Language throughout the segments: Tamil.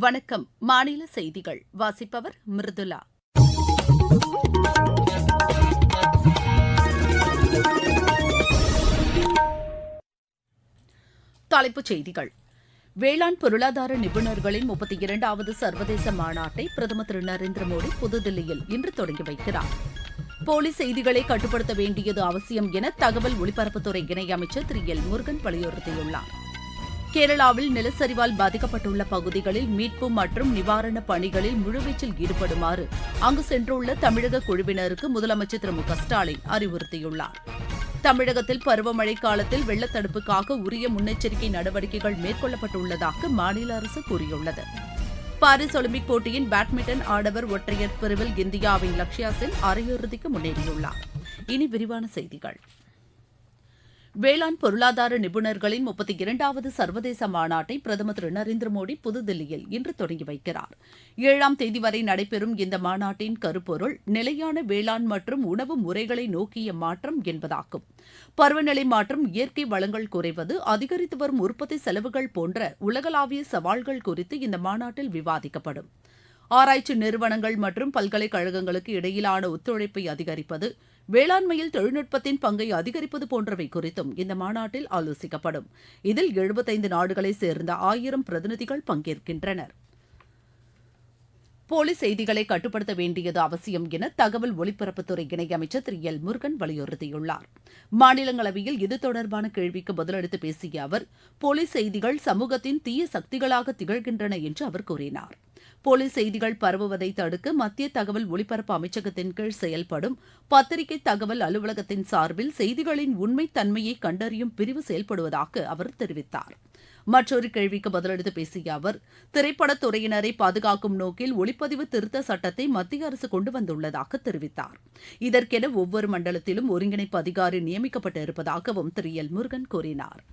வணக்கம். மாநில செய்திகள். வாசிப்பவர் மிருதுலா தலைப்புச் செய்திகள். வேளாண் பொருளாதார நிபுணர்களின் முப்பத்தி இரண்டாவது சர்வதேச மாநாட்டை பிரதமர் திரு நரேந்திர மோடி புதுதில்லியில் இன்று தொடங்கி வைக்கிறார். போலி செய்திகளை கட்டுப்படுத்த வேண்டியது அவசியம் என தகவல் ஒலிபரப்புத்துறை இணையமைச்சர் திரு எல் முருகன் வலியுறுத்தியுள்ளாா் கேரளாவில் நிலச்சரிவால் பாதிக்கப்பட்டுள்ள பகுதிகளில் மீட்பு மற்றும் நிவாரணப் பணிகளில் முழுவீச்சில் ஈடுபடுமாறு அங்கு சென்றுள்ள தமிழக குழுவினருக்கு முதலமைச்சர் திரு மு க ஸ்டாலின் அறிவுறுத்தியுள்ளார். தமிழகத்தில் பருவமழை காலத்தில் வெள்ளத்தடுப்புக்காக உரிய முன்னெச்சரிக்கை நடவடிக்கைகள் மேற்கொள்ளப்பட்டுள்ளதாக மாநில அரசு கூறியுள்ளது. பாரிஸ் ஒலிம்பிக் போட்டியின் பேட்மிண்டன் ஆடவர் ஒற்றையர் பிரிவில் இந்தியாவின் லக்ஷ்யா சென் அரையிறுதிக்கு முன்னேறியுள்ளார். இனி விரிவான செய்திகள். வேளாண் பொருளாதார நிபுணர்களின் முப்பத்தி இரண்டாவது சர்வதேச மாநாட்டை பிரதமர் திரு நரேந்திர மோடி புதுதில்லியில் இன்று தொடங்கி வைக்கிறார். ஏழாம் தேதி வரை நடைபெறும் இந்த மாநாட்டின் கருப்பொருள் நிலையான வேளாண் மற்றும் உணவு முறைகளை நோக்கிய மாற்றம் என்பதாகும். பருவநிலை மாற்றம் இயற்கை வளங்கள் குறைவது அதிகரித்து வரும் உற்பத்தி செலவுகள் போன்ற உலகளாவிய சவால்கள் குறித்து இந்த மாநாட்டில் விவாதிக்கப்படும். ஆராய்ச்சி நிறுவனங்கள் மற்றும் பல்கலைக்கழகங்களுக்கு இடையிலான ஒத்துழைப்பை அதிகரிப்பது வேளாண்மையில் தொழில்நுட்பத்தின் பங்கை அதிகரிப்பது போன்றவை குறித்தும் இந்த மாநாட்டில் ஆலோசிக்கப்படும். இதில் எழுபத்தைந்து நாடுகளைச் சேர்ந்த ஆயிரம் பிரதிநிதிகள் பங்கேற்கின்றனர். போலி செய்திகளை கட்டுப்படுத்த வேண்டியது அவசியம் என தகவல் ஒலிபரப்புத்துறை இணையமைச்சர் திரு. எல். முருகன் வலியுறுத்தியுள்ளார். மாநிலங்களவையில் இது தொடர்பான கேள்விக்கு பதிலளித்து பேசிய அவர் போலி செய்திகள் சமூகத்தின் தீய சக்திகளாக திகழ்கின்றன என்று அவர் கூறினார். போலி செய்திகள் பரவுவதை தடுக்க மத்திய தகவல் ஒலிபரப்பு அமைச்சகத்தின் கீழ் செயல்படும் பத்திரிகை தகவல் அலுவலகத்தின் சார்பில் செய்திகளின் உண்மைத் தன்மையை கண்டறியும் பிரிவு செயல்படுவதாக அவர் தெரிவித்தார். மற்றொரு கேள்விக்கு பதிலளித்து பேசிய அவர் திரைப்படத் துறையினரை பாதுகாக்கும் நோக்கில் ஒளிப்பதிவு திருத்த சட்டத்தை மத்திய அரசு கொண்டு வந்துள்ளதாக தெரிவித்தார். இதற்கென ஒவ்வொரு மண்டலத்திலும் ஒருங்கிணைப்பு அதிகாரி நியமிக்கப்பட்டு இருப்பதாகவும் திரு. எல். முருகன் கூறினார்.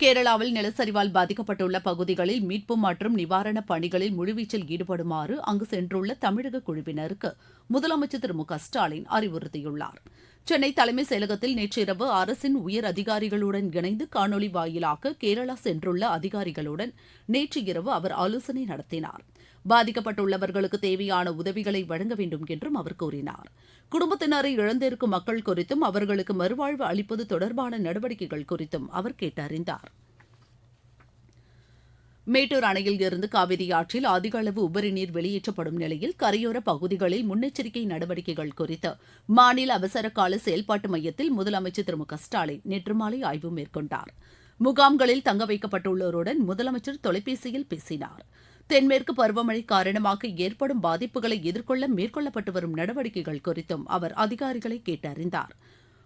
கேரளாவில் நிலச்சரிவால் பாதிக்கப்பட்டுள்ள பகுதிகளில் மீட்பு மற்றும் நிவாரணப் பணிகளில் முழுவீச்சில் ஈடுபடுமாறு அங்கு சென்றுள்ள தமிழக குழுவினருக்கு முதலமைச்சர் திரு மு க ஸ்டாலின் அறிவுறுத்தியுள்ளார். சென்னை தலைமைச் செயலகத்தில் நேற்றிரவு அரசின் உயர் அதிகாரிகளுடன் இணைந்து காணொலி வாயிலாக கேரளா சென்றுள்ள அதிகாரிகளுடன் நேற்று இரவு அவர் ஆலோசனை நடத்தினார். பாதிக்கப்பட்டுள்ளவர்களுக்கு தேவையான உதவிகளை வழங்க வேண்டும் என்றும் அவர் கூறினார். குடும்பத்தினரை இழந்திருக்கும் மக்கள் குறித்தும் அவர்களுக்கு மறுவாழ்வு அளிப்பது தொடர்பான நடவடிக்கைகள் குறித்தும் அவர் கேட்டறிந்தார். மேட்டூர் அணையில் இருந்து காவிரி ஆற்றில் அதிக அளவு உபரி நீர் வெளியேற்றப்படும் நிலையில் கரையோர பகுதிகளில் முன்னெச்சரிக்கை நடவடிக்கைகள் குறித்து மாநில அவசர கால செயல்பாட்டு மையத்தில் முதலமைச்சர் திரு மு க ஸ்டாலின் நேற்று மாலை ஆய்வு மேற்கொண்டார். முகாம்களில் தங்க வைக்கப்பட்டுள்ளோருடன் முதலமைச்சர் தொலைபேசியில் பேசினார். தென்மேற்கு பருவமழை காரணமாக ஏற்படும் பாதிப்புகளை எதிர்கொள்ள மேற்கொள்ளப்பட்டு வரும் நடவடிக்கைகள் குறித்தும் அவர் அதிகாரிகளை கேட்டறிந்தார்.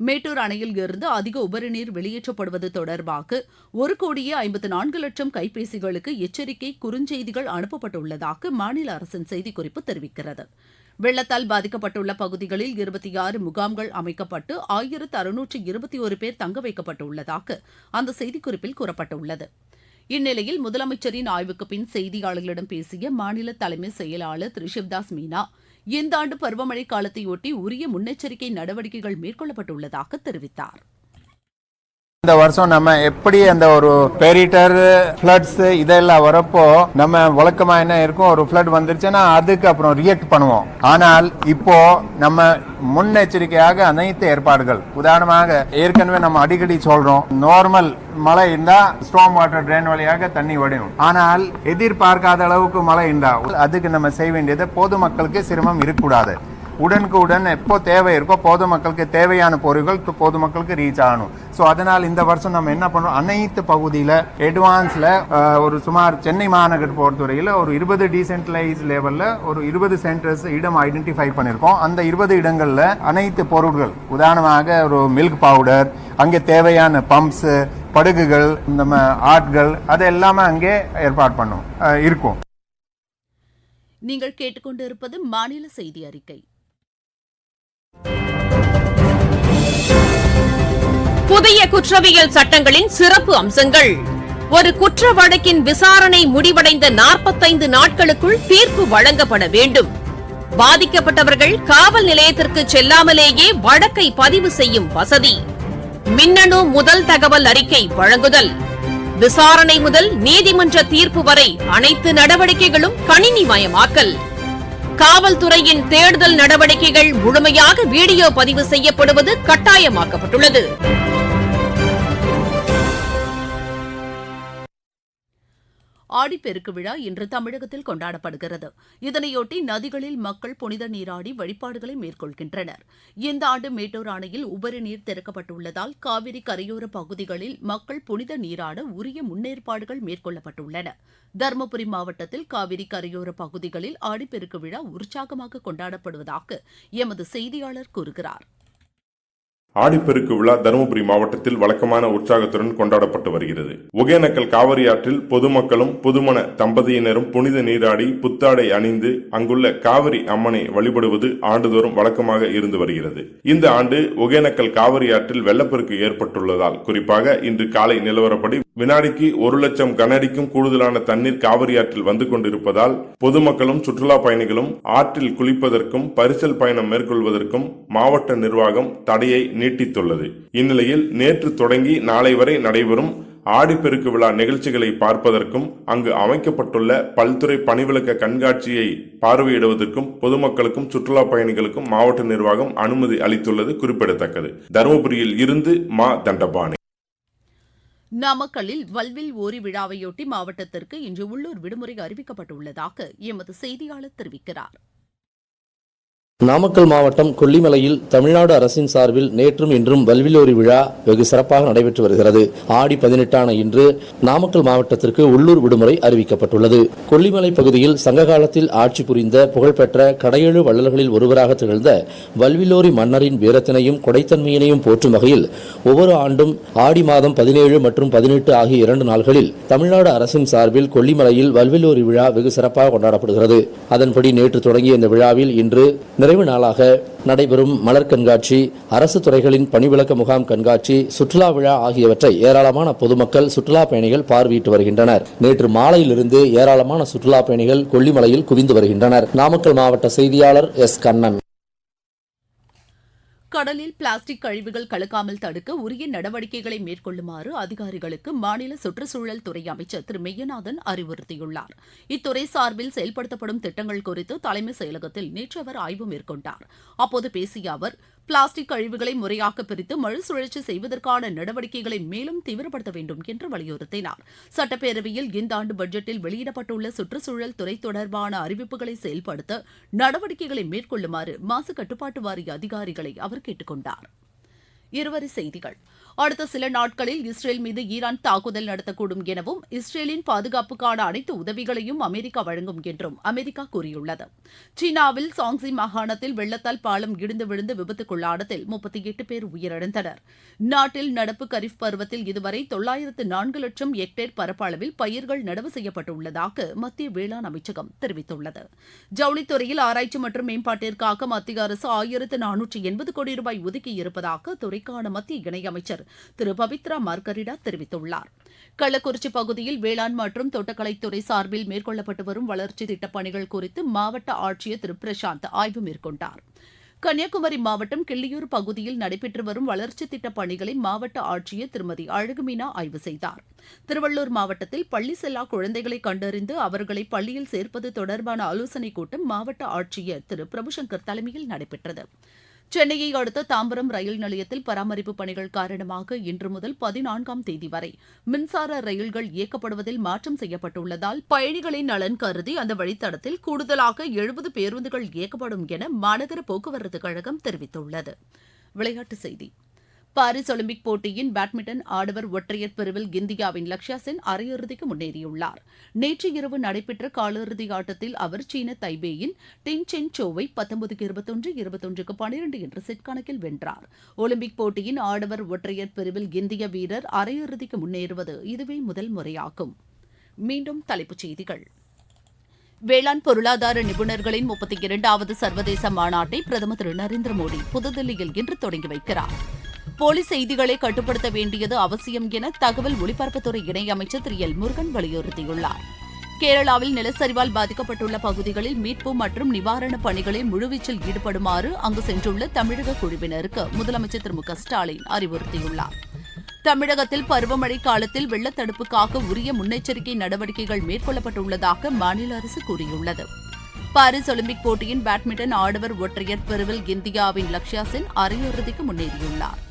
மேட்டூர் அணையில் இருந்து அதிக உபரிநீர் வெளியேற்றப்படுவது தொடர்பாக ஒரு கோடியே ஐம்பத்து நான்கு லட்சம் கைபேசிகளுக்கு எச்சரிக்கை குறுஞ்செய்திகள் அனுப்பப்பட்டுள்ளதாக மாநில அரசின் செய்திக்குறிப்பு தெரிவிக்கிறது. வெள்ளத்தால் பாதிக்கப்பட்டுள்ள பகுதிகளில் இருபத்தி ஆறு முகாம்கள் அமைக்கப்பட்டு ஆயிரத்து அறுநூற்று இருபத்தி ஒரு பேர் தங்க வைக்கப்பட்டுள்ளதாக அந்த செய்திக்குறிப்பில் கூறப்பட்டுள்ளது. இந்நிலையில் முதலமைச்சரின் ஆய்வுக்கு பின் செய்தியாளர்களிடம் பேசிய மாநில தலைமை செயலாளர் திரு. சிவ்தாஸ் மீனா இந்த ஆண்டு பருவமழை காலத்தையொட்டி உரிய முன்னெச்சரிக்கை நடவடிக்கைகள் மேற்கொள்ளப்பட்டுள்ளதாக தெரிவித்தார். இந்த வருஷம் நம்ம எப்படி அந்த ஒரு பேரிட்டர் ஃப்ளட்ஸ் இதெல்லாம் வரப்போ நம்ம வழக்கமா என்ன இருக்கும்? ஒரு ஃப்ளட் வந்துருச்சுன்னா அதுக்கு அப்புறம் ரியாக்ட் பண்ணுவோம். ஆனால் இப்போ நம்ம முன்னெச்சரிக்கையாக அனைத்து ஏற்பாடுகள் உதாரணமாக ஏற்கனவே நம்ம அடிக்கடி சொல்றோம். நார்மல் மழை இருந்தா ஸ்ட்ராங் வாட்டர் ட்ரெயின் வழியாக தண்ணி வடியும். ஆனால் எதிர்பார்க்காத அளவுக்கு மழை இருந்தா அதுக்கு நம்ம செய்ய வேண்டியது பொதுமக்களுக்கு சிரமம் இருக்கக்கூடாது. உடனுக்கு உடன் எப்போ தேவை இருக்கோ பொதுமக்களுக்கு தேவையான பொருட்கள் பொதுமக்களுக்கு ரீச் ஆகணும். ஸோ அதனால் இந்த வருஷம் நம்ம என்ன பண்ணுறோம் அனைத்து பகுதியில் அட்வான்ஸில் ஒரு சுமார் சென்னை மாநகர் பொறுத்தவரையில் ஒரு இருபது டீசென்ட்ரலைஸ் லெவலில் ஒரு இருபது சென்டர்ஸ் இடம் ஐடென்டிஃபை பண்ணியிருக்கோம் அந்த இருபது இடங்களில் அனைத்து பொருட்கள் உதாரணமாக ஒரு மில்க் பவுடர் அங்கே தேவையான பம்ப்ஸு படுகுகள் நம்ம ஆட்கள் அது எல்லாமே அங்கே ஏற்பாடு பண்ணும் இருக்கும். நீங்கள் கேட்டுக்கொண்டிருப்பது மாநில செய்தி அறிக்கை. புதிய குற்றவியல் சட்டங்களின் சிறப்பு அம்சங்கள். ஒரு குற்ற வழக்கின் விசாரணை முடிவடைந்த நாற்பத்தைந்து நாட்களுக்குள் தீர்ப்பு வழங்கப்பட வேண்டும். பாதிக்கப்பட்டவர்கள் காவல் நிலையத்திற்கு செல்லாமலேயே வழக்கை பதிவு செய்யும் வசதி. மின்னணு முதல் தகவல் அறிக்கை வழங்குதல். விசாரணை முதல் நீதிமன்ற தீர்ப்பு வரை அனைத்து நடவடிக்கைகளும் கணினிமயமாக்கல். காவல்துறையின் தேடுதல் நடவடிக்கைகள் முழுமையாக வீடியோ பதிவு செய்யப்படுவது கட்டாயமாக்கப்பட்டுள்ளது. ஆடிப்பெருக்கு விழா இன்று தமிழகத்தில் கொண்டாடப்படுகிறது. இதனையொட்டி நதிகளில் மக்கள் புனித நீராடி வழிபாடுகளை மேற்கொள்கின்றனர். இந்த ஆண்டு மேட்டூர் அணையில் உபரி நீர் திறக்கப்பட்டுள்ளதால் காவிரி கரையோர பகுதிகளில் மக்கள் புனித நீராட உரிய முன்னேற்பாடுகள் மேற்கொள்ளப்பட்டுள்ளன. தருமபுரி மாவட்டத்தில் காவிரி கரையோர பகுதிகளில் ஆடிப்பெருக்கு விழா உற்சாகமாக கொண்டாடப்படுவதாக எமது செய்தியாளர் கூறுகிறார். ஆடிப்பெருக்கு விழா தருமபுரி மாவட்டத்தில் வழக்கமான உற்சாகத்துடன் கொண்டாடப்பட்டு வருகிறது. ஒகேனக்கல் காவிரி ஆற்றில் பொதுமக்களும் புதுமண தம்பதியினரும் புனித நீராடி புத்தாடை அணிந்து அங்குள்ள காவிரி அம்மனை வழிபடுவது ஆண்டுதோறும் வழக்கமாக இருந்து வருகிறது. இந்த ஆண்டு ஒகேனக்கல் காவிரி ஆற்றில் வெள்ளப்பெருக்கு ஏற்பட்டுள்ளதால் குறிப்பாக இன்று காலை நிலவரப்படி வினாடிக்கு ஒரு லட்சம் கனஅடிக்கும் கூடுதலான தண்ணீர் காவிரி ஆற்றில் வந்து கொண்டிருப்பதால் பொதுமக்களும் சுற்றுலா பயணிகளும் ஆற்றில் குளிப்பதற்கும் பரிசல் பயணம் மேற்கொள்வதற்கும் மாவட்ட நிர்வாகம் தடையை நீட்டித்துள்ளது. இந்நிலையில் நேற்று தொடங்கி நாளை வரை நடைபெறும் ஆடிப்பெருக்கு விழா நிகழ்ச்சிகளை பார்ப்பதற்கும் அங்கு அமைக்கப்பட்டுள்ள பல்துறை பணிவிளக்க கண்காட்சியை பார்வையிடுவதற்கும் பொதுமக்களுக்கும் சுற்றுலா பயணிகளுக்கும் மாவட்ட நிர்வாகம் அனுமதி அளித்துள்ளது குறிப்பிடத்தக்கது. தருமபுரியில் இருந்து மா. தண்டபாணி. நாமக்கல்லில் வல்வில் ஓரி விழாவையொட்டி மாவட்டத்திற்கு இன்று உள்ளூர் விடுமுறை அறிவிக்கப்பட்டுள்ளதாக எமது செய்தியாளர் தெரிவிக்கிறார். நாமக்கல் மாவட்டம் கொல்லிமலையில் தமிழ்நாடு அரசின் சார்பில் நேற்றும் இன்றும் வல்விலோரி விழா வெகு சிறப்பாக நடைபெற்று வருகிறது. ஆடி பதினெட்டான இன்று நாமக்கல் மாவட்டத்திற்கு உள்ளூர் விடுமுறை அறிவிக்கப்பட்டுள்ளது. கொல்லிமலை பகுதியில் சங்க காலத்தில் ஆட்சி புரிந்த புகழ்பெற்ற கடையெழு வள்ளல்களில் ஒருவராக திகழ்ந்த வல்விலோரி மன்னரின் வீரத்தினையும் கொடைத்தன்மையினையும் போற்றும் வகையில் ஒவ்வொரு ஆண்டும் ஆடி மாதம் பதினேழு மற்றும் பதினெட்டு ஆகிய இரண்டு நாள்களில் தமிழ்நாடு அரசின் சார்பில் கொல்லிமலையில் வல்விலோரி விழா வெகு சிறப்பாக கொண்டாடப்படுகிறது. அதன்படி நேற்று தொடங்கிய இந்த விழாவில் இன்று நிறைவு நாளாக நடைபெறும் மலர் கண்காட்சி அரசு துறைகளின் பணிவிளக்க முகாம் கண்காட்சி சுற்றுலா விழா ஆகியவற்றை ஏராளமான பொதுமக்கள் சுற்றுலா பயணிகள் பார்வையிட்டு வருகின்றனர். நேற்று மாலையிலிருந்து ஏராளமான சுற்றுலா பயணிகள் கொல்லிமலையில் குவிந்து வருகின்றனர். நாமக்கல் மாவட்ட செய்தியாளர் எஸ் கண்ணன். கடலில் பிளாஸ்டிக் கழிவுகள் கலக்காமல் தடுக்க உரிய நடவடிக்கைகளை மேற்கொள்ளுமாறு அதிகாரிகளுக்கு மாநில சுற்றுச்சூழல் துறை அமைச்சர் திரு மெய்யநாதன் அறிவுறுத்தியுள்ளார். இத்துறை சார்பில் செயல்படுத்தப்படும் திட்டங்கள் குறித்து தலைமைச் செயலகத்தில் நேற்று அவர் ஆய்வு மேற்கொண்டார். அப்போது பேசிய அவர் பிளாஸ்டிக் கழிவுகளை முறையாக பிரித்து மறுசுழற்சி செய்வதற்கான நடவடிக்கைகளை மேலும் தீவிரப்படுத்த வேண்டும் என்று வலியுறுத்தினார். சட்டப்பேரவையில் இந்த ஆண்டு பட்ஜெட்டில் வெளியிடப்பட்டுள்ள சுற்றுச்சூழல் துறை தொடர்பான அறிவிப்புகளை செயல்படுத்த நடவடிக்கைகளை மேற்கொள்ளுமாறு மாசு கட்டுப்பாட்டு வாரிய அதிகாரிகளை அவர் கேட்டுக்கொண்டார் இருவரி செய்திகள். அடுத்த சில நாட்களில் இஸ்ரேல் மீது ஈரான் தாக்குதல் நடத்தக்கூடும் எனவும் இஸ்ரேலின் பாதுகாப்புக்கான அனைத்து உதவிகளையும் அமெரிக்கா வழங்கும் என்றும் அமெரிக்கா கூறியுள்ளது. சீனாவில் சாங்ஸி மாகாணத்தில் வெள்ளத்தால் பாலம் இடிந்து விழுந்து விபத்துக்குள்ளானதில் முப்பத்தி எட்டு பேர் உயிரிழந்தனர். நாட்டில் நடப்பு கரீஃப் பருவத்தில் இதுவரை தொள்ளாயிரத்து நான்கு லட்சம் ஹெக்டேர் பரப்பளவில் பயிர்கள் நடவு செய்யப்பட்டுள்ளதாக மத்திய வேளாண் அமைச்சகம் தெரிவித்துள்ளது. ஜவுளித்துறையில் ஆராய்ச்சி மற்றும் மேம்பாட்டிற்காக மத்திய அரசு ஆயிரத்து நானூற்றி எண்பது கோடி ரூபாய் ஒதுக்கியிருப்பதாக துறை துறைக்கான மத்திய இணையமைச்சர் திரு பவித்ரா மார்கரிடா தெரிவித்துள்ளார். கள்ளக்குறிச்சி பகுதியில் வேளாண் மற்றும் தோட்டக்கலைத்துறை சார்பில் மேற்கொள்ளப்பட்டு வரும் வளர்ச்சி திட்டப் பணிகள் குறித்து மாவட்ட ஆட்சியர் திரு பிரசாந்த் ஆய்வு மேற்கொண்டார். கன்னியாகுமரி மாவட்டம் கிள்ளியூர் பகுதியில் நடைபெற்று வரும் வளர்ச்சித் திட்டப் பணிகளை மாவட்ட ஆட்சியர் திருமதி அழகுமீனா ஆய்வு செய்தார். திருவள்ளூர் மாவட்டத்தில் பள்ளி செல்லா குழந்தைகளை கண்டறிந்து அவர்களை பள்ளியில் சேர்ப்பது தொடர்பான ஆலோசனைக் கூட்டம் மாவட்ட ஆட்சியர் திரு பிரபுசங்கர் தலைமையில் நடைபெற்றது. சென்னையை அடுத்த தாம்பரம் ரயில் நிலையத்தில் பராமரிப்பு பணிகள் காரணமாக இன்று முதல் பதினான்காம் தேதி வரை மின்சார ரயில்கள் இயக்கப்படுவதில் மாற்றம் செய்யப்பட்டுள்ளதால் பயணிகளின் நலன் கருதி அந்த வழித்தடத்தில் கூடுதலாக எழுபது பேருந்துகள் இயக்கப்படும் என மாநகர போக்குவரத்து கழகம் தெரிவித்துள்ளது. விளையாட்டுச் செய்தி. பாரிஸ் ஒலிம்பிக் போட்டியின் பேட்மிண்டன் ஆடவர் ஒற்றையர் பிரிவில் இந்தியாவின் லக்ஷயா சென் அரையிறுதிக்கு முன்னேறியுள்ளார். நேற்று இரவு நடைபெற்ற காலிறுதி ஆட்டத்தில் அவர் சீன தைபேயின் டின் சென் சோவை பத்தொன்பதுக்கு இருபத்தொன்று இருபத்தொன்றுக்கு பனிரெண்டு என்ற செட் கணக்கில் வென்றார். ஒலிம்பிக் போட்டியின் ஆடவர் ஒற்றையர் பிரிவில் இந்திய வீரர் அரையிறுதிக்கு முன்னேறுவது இதுவே முதல் முறையாகும். மீண்டும் தலைப்புச் செய்திகள். வேளாண் பொருளாதார நிபுணர்களின் முப்பத்தி இரண்டாவது சர்வதேச மாநாட்டை பிரதமர் திரு நரேந்திர மோடி புதுதில்லியில் இன்று தொடங்கி வைக்கிறார். போலி செய்திகளை கட்டுப்படுத்த வேண்டியது அவசியம் என தகவல் ஒலிபரப்புத்துறை இணையமைச்சர் திரு எல் முருகன் வலியுறுத்தியுள்ளார். கேரளாவில் நிலச்சரிவால் பாதிக்கப்பட்டுள்ள பகுதிகளில் மீட்பு மற்றும் நிவாரணப் பணிகளில் முழுவீச்சில் ஈடுபடுமாறு அங்கு சென்றுள்ள தமிழக குழுவினருக்கு முதலமைச்சர் திரு மு க ஸ்டாலின் அறிவுறுத்தியுள்ளார். தமிழகத்தில் பருவமழை காலத்தில் வெள்ளத்தடுப்புக்காக உரிய முன்னெச்சரிக்கை நடவடிக்கைகள் மேற்கொள்ளப்பட்டுள்ளதாக மாநில அரசு கூறியுள்ளது. பாரிஸ் ஒலிம்பிக் போட்டியின் பேட்மிண்டன் ஆடவர் ஒற்றையர் பிரிவில் இந்தியாவின் லக்ஷ்யா சென் அரையிறுதிக்கு முன்னேறியுள்ளார்.